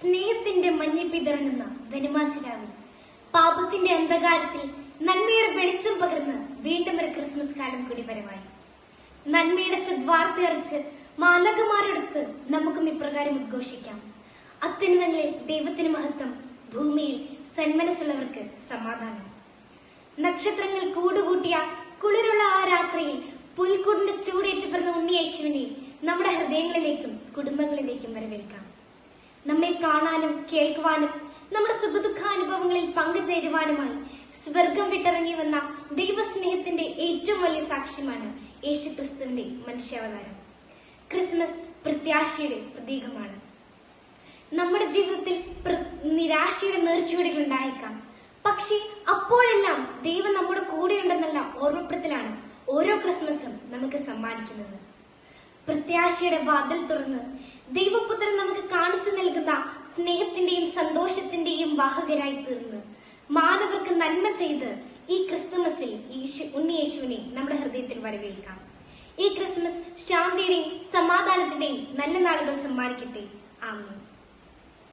സ്നേഹത്തിന്റെ മഞ്ഞപ്പിതിറങ്ങുന്ന ധനുമാസിരാവിൽ പാപത്തിന്റെ അന്ധകാരത്തിൽ നന്മയുടെ വെളിച്ചം പകർന്ന് വീണ്ടും ഒരു ക്രിസ്മസ് കാലം കൂടി വരവായി. നന്മയുടെ സദ്വാർത്ത അറിച്ച് മാലകമാരെടുത്ത് നമുക്കും ഇപ്രകാരം ഉദ്ഘോഷിക്കാം. അത്യുന്നതങ്ങളിൽ ദൈവത്തിന് മഹത്വം ഭൂമിയിൽ സന്മനസ്സുള്ളവർക്ക് സമാധാനം. നക്ഷത്രങ്ങൾ കൂടുകൂട്ടിയ കുളിരുള്ള ആ രാത്രിയിൽ പുൽക്കൂടിന്റെ ചൂടേറ്റ് ഉണ്ണിയേശുവിനെ നമ്മുടെ ഹൃദയങ്ങളിലേക്കും കുടുംബങ്ങളിലേക്കും വരവേൽക്കാം. നമ്മെ കാണാനും കേൾക്കുവാനും നമ്മുടെ സുഖദുഃഖാനുഭവങ്ങളിൽ പങ്കുചേരുവാനുമായി സ്വർഗം വിട്ടിറങ്ങി വന്ന ദൈവസ്നേഹത്തിന്റെ ഏറ്റവും വലിയ സാക്ഷ്യമാണ് യേശു ക്രിസ്തുവിന്റെ മനുഷ്യാവതാരം. ക്രിസ്മസ് പ്രത്യാശയുടെ പ്രതീകമാണ്. നമ്മുടെ ജീവിതത്തിൽ നിരാശയുടെ നേർച്ചുവടികൾ ഉണ്ടായേക്കാം. പക്ഷേ അപ്പോഴെല്ലാം ദൈവം നമ്മുടെ കൂടെയുണ്ടെന്നുള്ള ഓർമ്മപ്പെടുത്തലാണ് ഓരോ ക്രിസ്മസും നമുക്ക് സമ്മാനിക്കുന്നത്. പ്രത്യാശയുടെ വാതിൽ തുറന്ന് ദൈവപുത്രൻ നമുക്ക് കാണിച്ചു വാഹകരായി തീർന്ന്. മാനവർക്ക് നന്മ ചെയ്ത് ഈ ക്രിസ്തുമസിൽ യേശു ഉണ്ണിയേശുവിനെ നമ്മുടെ ഹൃദയത്തിൽ വരവേൽക്കാം. ഈ ക്രിസ്മസ് ശാന്തിയുടെയും സമാധാനത്തിന്റെയും നല്ല നാളുകൾ സമ്മാനിക്കട്ടെ. ആമീൻ.